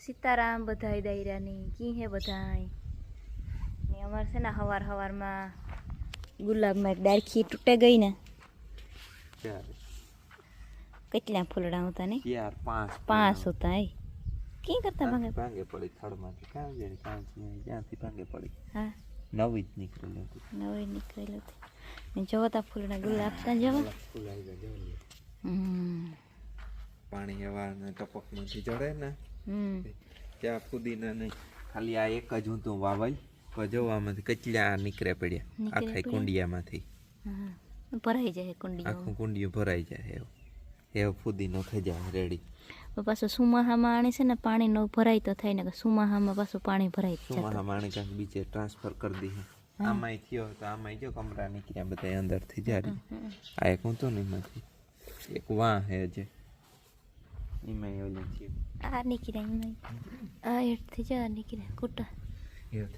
સીતારામ બધાય દાયરાની કી હે બધાય? ને અમારે છે ને હવાર હવારમાં ગુલાબમાં એક ડાળખી તૂટે ગઈ ને. કેટલા ફૂલડા હતા ને ચાર પાંચ પાંચ હતા એ કી કરતા ભાંગે? ભાંગે પડી થડમાંથી. કાં જાય કાં જ્યાંથી ભાંગે પડી? હા. નવી જ નીકળેલી હતી. નવી નીકળેલું હતું. ને જોતા ફૂલડા ગુલાબના જેવા. ફૂલ આવી ગયા પાણી હવા ને ટપકમાંથી જડે ને. ત્યાં ફુદીના નહીં. ખાલી આ એક જ હું તું વાવલ. જોવામાંથી કચલા નીકળે પડ્યા. આખા કુંડિયામાંથી. ભરાઈ જાય કુંડી આખું કુંડિયું ભરાઈ જાય એવું. એવો ફુદીનો થઈ જાય રેડી પાછું સુમાહામાં આણે છે ને પાણી નો ભરાય તો થાય ને કે સુમાહામાં પાછું પાણી ભરાય સુમાહામાં આણી. કાંઈક બીજે ટ્રાન્સફર કરી દીધું આમાંય થયો તો આમાંય જો કમરા નીકળ્યા બધા અંદરથી જારી. આ એક હું તો નહીં એમાંથી એક વાં હે જે એમાંય ઓલું થયું આ નીકળ્યા આ હેઠથી જ આ નીકળ્યા કુટા એવું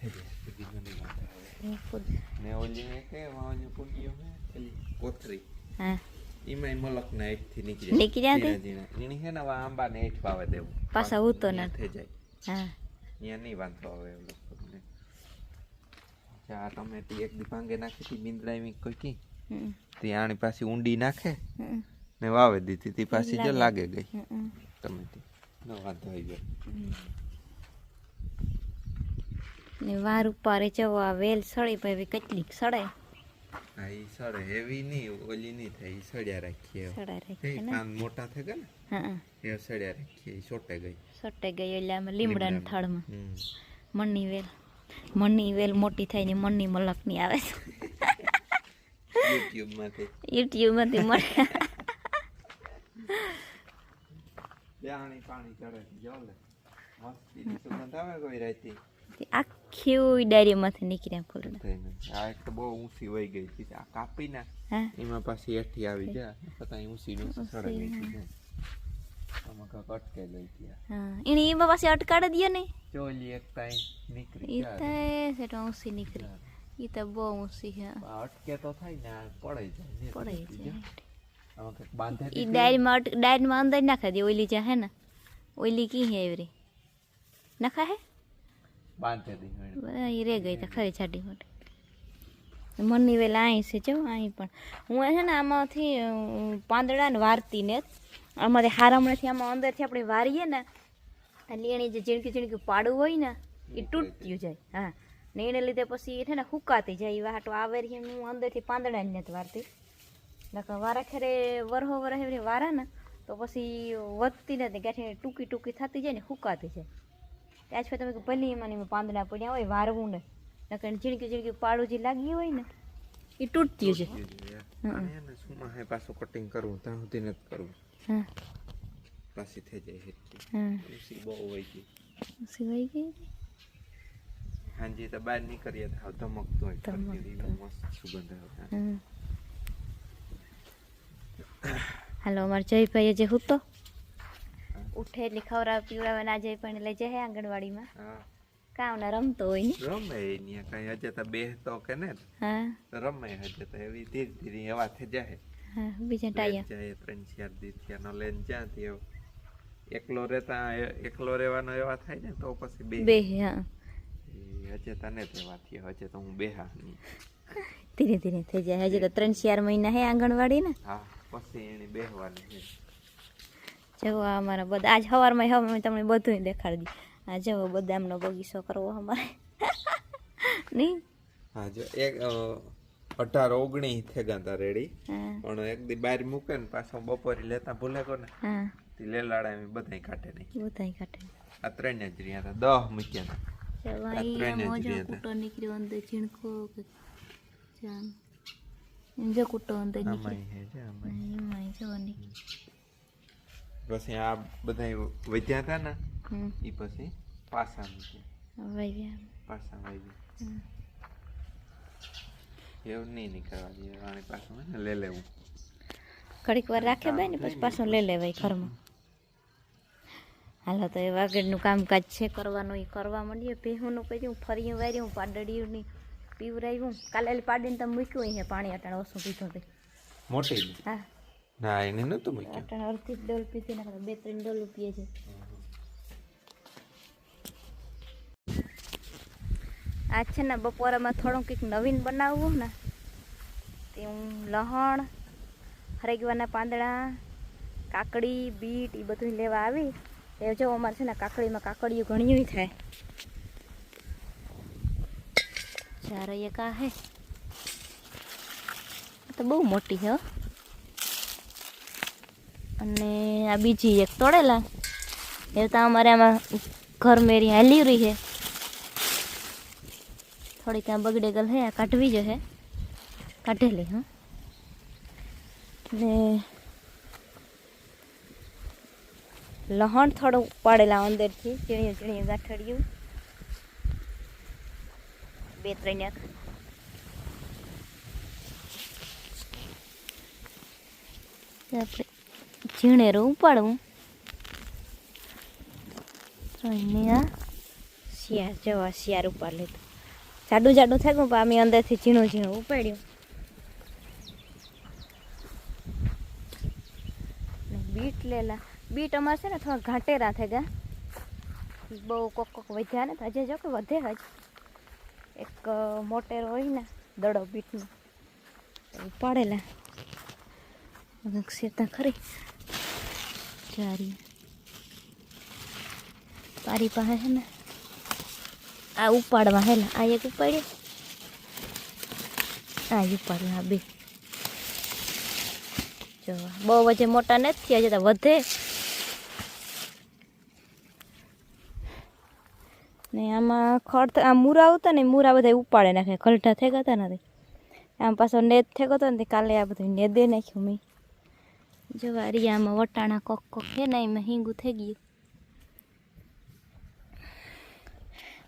આવે એ ફૂલ ને ઓલી એ કે વાંજો હે પેલી કોથરી હા એમાંય મલક ના હેઠથી નીકળ્યા નીકળ્યા હે ને વા આંબા ને હેઠ વાવે દેવું પાછા ઉતો ને. થઈ જાય હા અહીંયા નહીં વાંધો આવે લોકોને ચા ટમેટી એક દી ભાંગે નાખી હતી એવી કોઈ કી હમ, તે આણી પાછી ઊંડી નાખે ને વાવે દીધી તી પાછી જો લાગે. ગઈ. હમ. નો વાંધો આવી ગયો. ને વાર ઉપર જવો આ વેલ સળી ભાઈ કેટલીક સળે. હા ઈ સડે હેવી નહીં ઓલી નહીં થાય ઈ સડ્યા રાખીએ. સળા ને. પાન મોટા થઈ ગયા ને? હા એ સડ્યા રાખીએ સોટે ગઈ. સટે ગઈ એટલે આમાં લીમડાના થળમાં. મણની વેલ. મણની વેલ મોટી થાય ને મણની મલકની આવે. YouTube માંથી યુટ્યુબમાંથી મળે પાણી પાણી ચડે જો લે મસ્તીની સુગંધ આવે કોઈ રાતી આખી ડાયરીમાંથી નીકળ્યા ફૂલડા આ એક તો બહુ ઊંચી વહી ગઈ હતી. આ કાપી ના એમાં પાછી હેઠી આવી જા પતા ઊંચી ઊંચી સડે ગઈ હતી આમાં કાંઈક અટકે ગઈ હતી હા. એને એમાં પાછી અટકાડે દે ને. ચોલી એક તાઈ નીકળી એ જાય. તો ઊંચી નીકળી. એ તો બહુ ઊંચી છે અટકે તો થાય ને આ જાય પડે જાય. આમાં કાંઈક બાંધે એ ડાયરીમાં અટ ડાયરીમાં અંદર નાખી દે ઓલી જ્યાં હે ને. ઓઈલી કી હે એવરી? નખા હે? બાંધે દી. બધા એ રે ગઈ તો ખરી છાડી માટે. મનની વેલા અહીં છે જો અહીં પણ. હું છે ને આમાંથી પાંદડા ને વારતી ને આમાંથી હારામણેથી આમાં અંદરથી આપણે વારીએ ને એટલે એની જે ઝીણકી ઝીણકી પાડું હોય ને એ તૂટતું જાય. હા. ને એને લીધે પછી એ છે ને હુકાતી જાય. એ વાટો આવે હું અંદરથી પાંદડા ને નથી વારતી. નકર વારા ખેરે વરહો વરહ વારા ને તો પછી વધતી નથી ગાંઠી ટૂંકી ટૂંકી થતી જાય ને હુકાતી જાય. ત્યાં પછી તમે ભલે એમાં ને એમાં પાંદડા પડ્યા હોય વારવું ને નકર ઝીણકી ઝીણકી પાડું જે લાગી હોય ને એ તૂટતી છે હે પાછું કટિંગ કરવું ત્યાં સુધી નથી કરવું. હા પાછી થઈ જાય હા બહુ હોય છે સિવાય ગઈ? હાંજી તો બહાર નીકળીએ તો હાવ ધમકતું હોય. ધમકતો. મસ્ત સુગંધ આવતા હા હાલો અમારા જયભાઈ જે હું તો? ઉઠે એટલે ખવડાવ પીવડાવે ના જઈ પણ લઈ જાય આંગણવાડીમાં. હા. કામ ના રમતો હોય ને. રમે ને કઈ હજે તો બેહતો કે ને? હા. રમે હજે તો એવી ધીરે ધીરે એવા થઈ જાય. હા બીજા ટાયા. જાય ત્રણ ચાર દી ત્યાં નો લેન જ્યાંથી તે એકલો રહેતા એકલો રહેવાનો એવા થાય ને તો પછી બે બે હા. એ હજે તને તેવા એવા થયા હજે તો હું બેહા ધીરે ધીરે થઈ જાય. હજી તો ત્રણ ચાર મહિના હે આંગણવાડી ને હા. પછી એને બેહવાની છે. જવો અમારા બધા. આજ સવારમાં હવે મેં તમને બધું દેખાડી આ જવો બદામનો બગીચો કરવો અમારે. નહીં? હા જો એક અઢાર ઓગણીસ થેગા તા રેડી. પણ એક દી બહાર મૂકે ને પાછો બપોરે લેતા ભૂલે કો ને હા લેલાડા એમ બધાય કાઢે નહીં. બધાય કાઢે આ ત્રણ જ રહ્યા હતા દહ મૂક્યા હતા ત્રણ જ રહ્યા હતા. નીકળ્યો અંદર ઝીણકો એમ જો કૂટો અંદર આમાંય. એમાં જો નીકળ્યો પછી આ બધા વધ્યા હતા ને એ પછી પાસા મૂક્યા પાસા પાછા એવું નહીં નીકળવા દે રાણી પાછું હે લે લેવું ઘડીક વાર રાખે બે ને પછી પાછું લઈ લેવાય ઘરમાં હાલો તો એ વાગડનું કામકાજ છે કરવાનું એ કરવા માંડીએ ભેહુંનું દઉં ફર્યું વાર્યું પાડડિયું પીવરાયું કાલે પાડીને તમે મૂક્યું અહીંયા પાણી અટાણે ઓછું પીધું ભાઈ મોટી હા. ના એને નહોતું મૂક્યું. અટાણે અડધી ડોલ પીધી ને બે ત્રણ ડોલ પીએ છે. આ છે ને બપોરામાં થોડું કંઈક નવીન બનાવવું ને તે હું લહણ હરેગવાના પાંદડા કાકડી બીટ એ બધું લેવા આવી. એ જો અમારે છે ને કાકડીમાં કાકડીઓ ઘણી થાય. ચાર એક આ હે. તો બહુ મોટી છે. અને આ બીજી એક તોડેલા. એ તો અમારે આમાં ઘર મેરી હાલી રહી છે થોડીક બગડે ગલ હે, આ કાઢવી જો હે. કાઢેલી હા. ને લહણ થોડું પાડેલા અંદરથી ઝીણીયું ઝીણીયું ગાંઠડિયું. બે ત્રણ એક આપણે ઝીણેરું ઉપાડવું ત્રણની શિયાર જવા શિયાર ઉપાડ લીધું. જાડું જાડું થાય પણ અમે અંદરથી ઝીણું ઝીણું ઉપાડ્યું. બીટ લેલા. બીટ અમારે છે ને થોડા ઘાટેરા થઈ ગયા. બહુ કોક કોક વધ્યા ને હજે જો કે વધે જ. એક મોટેર હોય ને, દડો બીટનો ઉપાડેલા કંઈક ખરી. ચારી પારી પાસે છે ને, આ ઉપાડવા હેલા આ એક ઉપાડ્યો. આ ઉપાડ્યો, આ બે. જો, બહુ વચ્ચે મોટા નથી થયા, જતા વધે. ને આમાં ખડ આ મૂરા આવતા ને મૂરા બધા ઉપાડે નાખે. ખલઢા થઈ ગયા હતા આમ પાછો નેદ થઈ ગયો ને કાલે આ બધું નેદે નાખ્યું મેં. જો આમાં વટાણા કોક કોક છે ને એમાં હિંગું થઈ ગયું.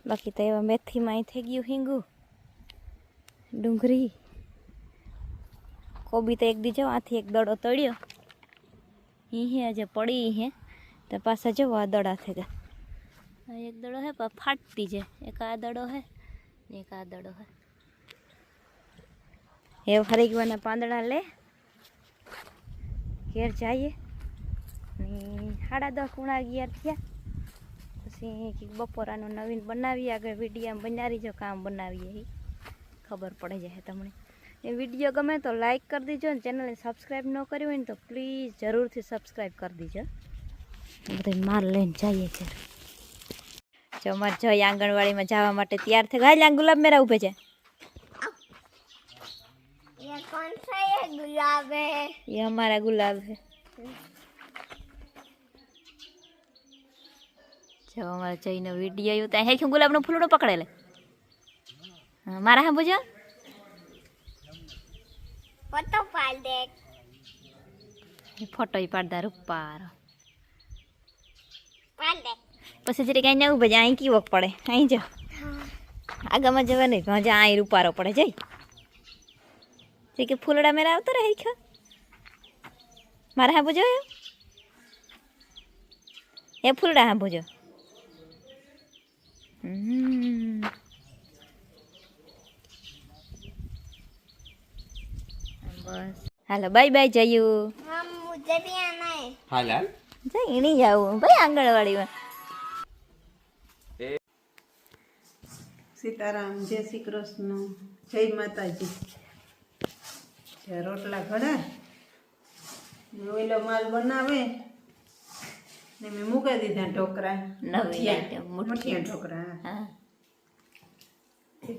બાકી તો એવા મેથીમાં અહીં થઈ ગયું હિંગું. ડુંગળી. કોબી તો એક દી જો આથી એક દડો તળ્યો. ઈ હે આજે પડી હે. તો પાછા જવો દડા થઈ ગયા એક દડો હે પણ ફાટતી છે એક આ દડો હે એક આ દડો હે એ હરીગવાના પાંદડા લે ઘેર જઈએ સાડા દસ કુણા અગિયાર થયા પછી બપોરાનું નવીન બનાવીએ આગળ વીડિયો બનાવી જો કામ બનાવીએ ખબર પડે જાય તમને એ વીડિયો ગમે તો લાઇક કરી દીજો ને ચેનલને સબસ્ક્રાઈબ ન કરી હોય ને તો પ્લીઝ જરૂરથી સબસ્ક્રાઈબ કરી દીજો બધા માલ લઈને જઈએ છે જો અમારે જઈ આંગણવાડીમાં જવા માટે તૈયાર થઈ ગયા આ ગુલાબ મેરા ઉભે છે ये कौन सा ये गुलाब है એ અમારા ગુલાબ છે જો અમારે જઈને વિડીયો આવ્યો ત્યાં હેખ્યું ગુલાબનો ફૂલડો પકડેલે હા મારા હા বুঝો फोटो पाल दे ફોટો પાડતા રૂપારો पाल दे પછી જરીક અહીં નવું ભાઈ અહીં કીવક પડે. અહીં જો આગળમાં જવા નહીં ભાજે અહીં રૂપારો પડે. જઈ. જે કે ફૂલડા મેરા આવતો રહે ખા મારા હાંભો જોયો? એ ફૂલડા હાંભો જો. બસ. હાલો બાય બાય જયું. હાલ જઈ નહીં જાવું ભાઈ આંગણવાડીમાં સીતારામ જય શ્રી કૃષ્ણ. જય માતાજી. જે રોટલા ઘડા ઓઈલો માલ બનાવે ને મેં મૂકી દીધા ઢોકરા. મુઠિયા. ઢોકરા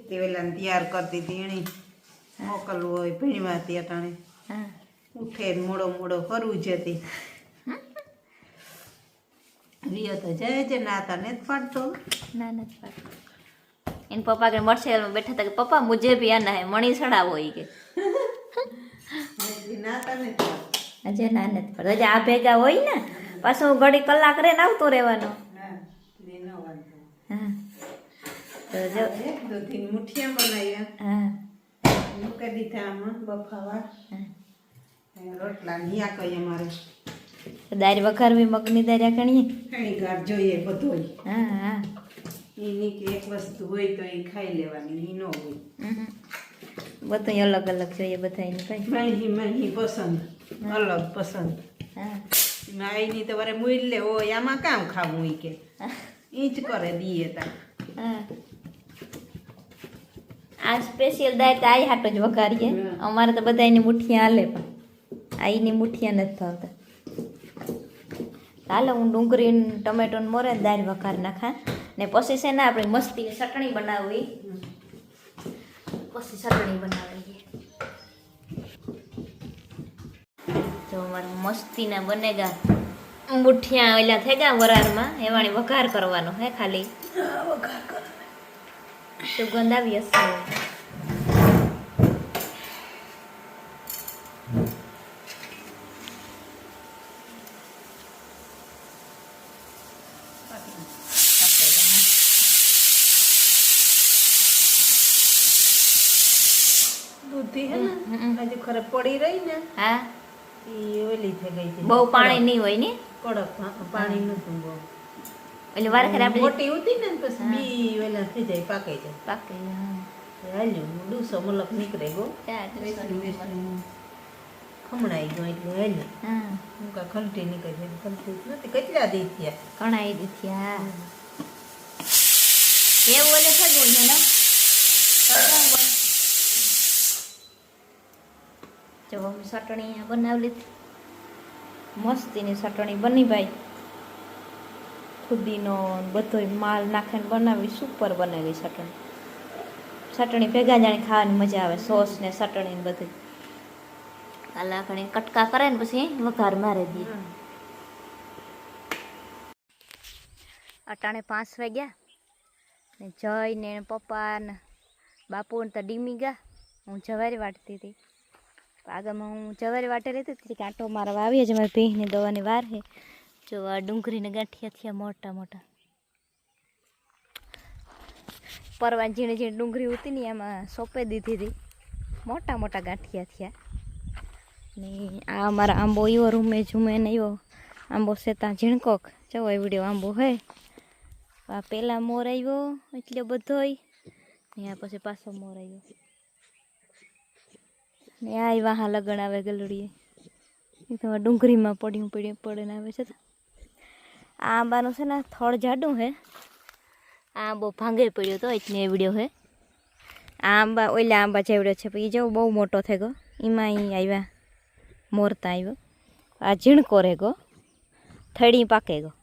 તે વેલા તૈયાર કરતી દીધી એણી. મોકલવું હોય ભીણવાથી અટાણે ઉઠે મોડો મોડો કરવું જતી રિયો તો જાય છે નાતા ને જ પાડતો. ના નથી પાડતો. એને પપ્પા કે મળશે બેઠા હતા કે પપ્પા મુજે भी આના હે મણી સડાવો ઈ કે. નાતા ને ના નથી પડતો. હજે આ ભેગા હોય ને પાછું હું ઘડી કલાક રે આવતો રહેવાનો. દારી ન વઘારવી મગની દાળ કણીએ જોઈએ બધું હા હા. એની કે એક વસ્તુ હોય તો એ ખાઈ લેવાની ન હોય. બધું અલગ અલગ જોઈએ બધાને ભાઈ મહી મહી પસંદ. અલગ પસંદ. હા. માઈની તો વરે મૂલ લે હોય આમાં કામ ખાવું એ કે? ઈ જ કરે દીએ તા. આ સ્પેશિયલ દાય તો આઈ હાટ જ વઘારીએ. અમારે તો બધા એની મુઠ્ઠીયા હાલે પણ. આઈની એની મુઠ્ઠીયા નથી થતા. હાલો હું ડુંગળી ટમેટો મોરે દાળ વઘાર નાખા. ને પછી છે ને આપણે મસ્તી ચટણી બનાવવી. પછી ચટણી બનાવીએ. તો અમારે મસ્તીના બનેગા મુઠ્ઠિયા ઓલા થઈ ગયા વરારમાં એવાણી વઘાર કરવાનો હે ખાલી. સુગંધ આવી હશે દૂધી હે ને હજુ ખરે પડી રહી ને હા? એ ઓલી થઈ ગઈ છે બહુ પાણી નહીં હોય ને? કડક પાણી નતું બહુ. એટલે વાર ખરે આપણે મોટી ઉતી ને પછી બી ઓલા થઈ જાય પાકે જાય. પાકે હા. હાલ્યું ડૂસો મલક નીકળે ગો. ખમણાઈ ગયો એટલે હાલ્યું. હું. કા ખલટી નીકળી ખલટી નથી કેટલા દી થયા. કણાઈ દીધી થયા. એવું ઓલે થયું છે ને જો મમ્મી ચટણી અહીંયા બનાવી લીધી. મસ્તીની ચટણી બની ભાઈ. ફુદીનો બધોય માલ નાખીને બનાવી સુપર બનાવી ચટણી. ચટણી ભેગા જાણે ખાવાની મજા આવે સોસ ને ચટણી ને બધું કાલા ઘણી કટકા કરે ને પછી વઘાર મારી દઈએ. અટાણે પાંચ વાગ્યા. ને જય ને પપ્પા ને બાપુ ને તો ડીમી ગયા. હું જવારી વાટતી હતી. આગળમાં હું જવારી વાટે રહેતી હતી કાંટો મારવા આવીએ જ મારી ભીંની દવાની વાર છે. જો આ ડુંગળીને ગાંઠિયા થયા મોટા મોટા. પરવા ઝીણી ઝીણી ડુંગળી ઉતી ને એમાં સોંપી દીધી હતી. મોટા મોટા ગાંઠિયા થયા. ને આ અમારા આંબો એવો રૂમે ઝૂમે ને એવો આંબો સેતા ઝીણકોક. જવો એ વીડિયો આંબો હે. આ પહેલાં મોર આવ્યો એટલે બધોય. ને આ પછી પાછો મોર આવ્યો ને આ વાહા લગણ આવે ગલુડીએ. એ તો ડુંગળીમાં પડ્યું પડ્યું પડે આવે છે આ આંબાનું છે ને થળ જાડું હે. આ આંબો ભાંગે પડ્યો તો, એટલે એ વીડિયો હે. આ આંબા, ઓલા આંબા જેવડ્યો છે એ જેવો બહુ મોટો થઈ ગયો એમાં અહીં આવ્યા, મોરતા આવ્યો. આ ઝીણકો રહે ગો. થડી પાકે ગો.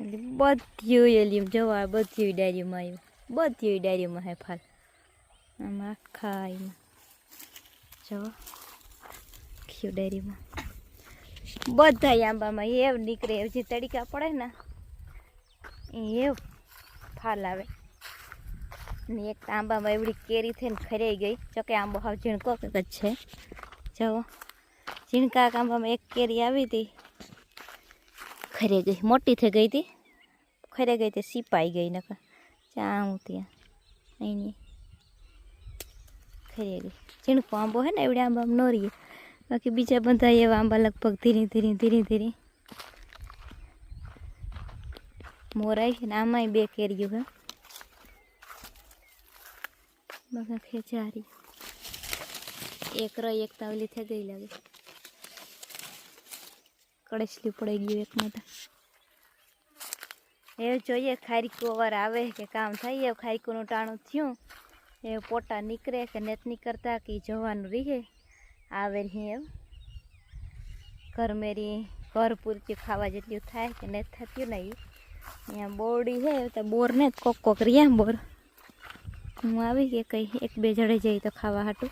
એટલે બધી એલી જવા બધી ડાયરીમાં આવ્યું. બધી ડાયરીમાં હે ફાલ. આમાં આખા એમાં જવા ખીયું ડાયરીમાં બધા આંબામાં એવ નીકળે એવ જે તડીકા પડે ને એવ ફાલ આવે. ને એક આંબામાં એવડી કેરી થઈને ખરાઈ ગઈ. જોકે આંબો હાવ ઝીણકો જ છે. જવો ઝીણકા આંબામાં એક કેરી આવી હતી. ખરે ગઈ. મોટી થઈ ગઈ હતી. ખરે ગઈ તે સિપાઈ ગઈ નકર. ચા હું ત્યાં. અહીંની ખરી ગઈ ઝીણકો આંબો હે ને, એવડે આંબા ન રહીએ. બાકી બીજા બધા એવા આંબા લગભગ ધીરે ધીરે ધીરે ધીરે. મોરાય છે ને, આમાંય બે કેરીઓ હે. બધા ખેચારી. એક રહી એક તાવલી થઈ ગઈ લાગે. કડેસલી પડી ગયું એક મોટા એ જોઈએ ખારીકું અવાર આવે કે કામ થાય ખારીકુનું ટાણું થયું. એ પોટા નીકળે કે નેત નીકળતા કે જવાનું રહે. આવે નહીં એમ. ઘર મેરી, ઘર પૂરતી ખાવા જેટલું થાય કે નેત થતું નહીં અહીંયા બોરડી છે તો બોર ને કોક કોક રહ્યા બોર. હું આવી કે કંઈ, એક બે જડે જઈ તો ખાવા હાટું.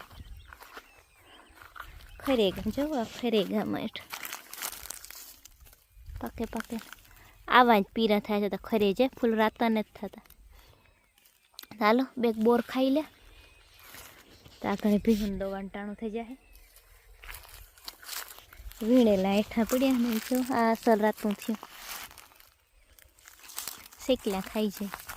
ખરેગા જવા ગામ હેઠ. પાકે પાકે. આવા જ પીરા થાય છે તો ખરે છે ફૂલ રાતા નથી થતા. ચાલો, બે બોર ખાઈ લે. તો આગળ ભીહું દો વંટાણું થઈ જાય વીણેલા હેઠા પડ્યા ને જો આ સલ રાતનું થયું. શેકલા ખાઈ જાય.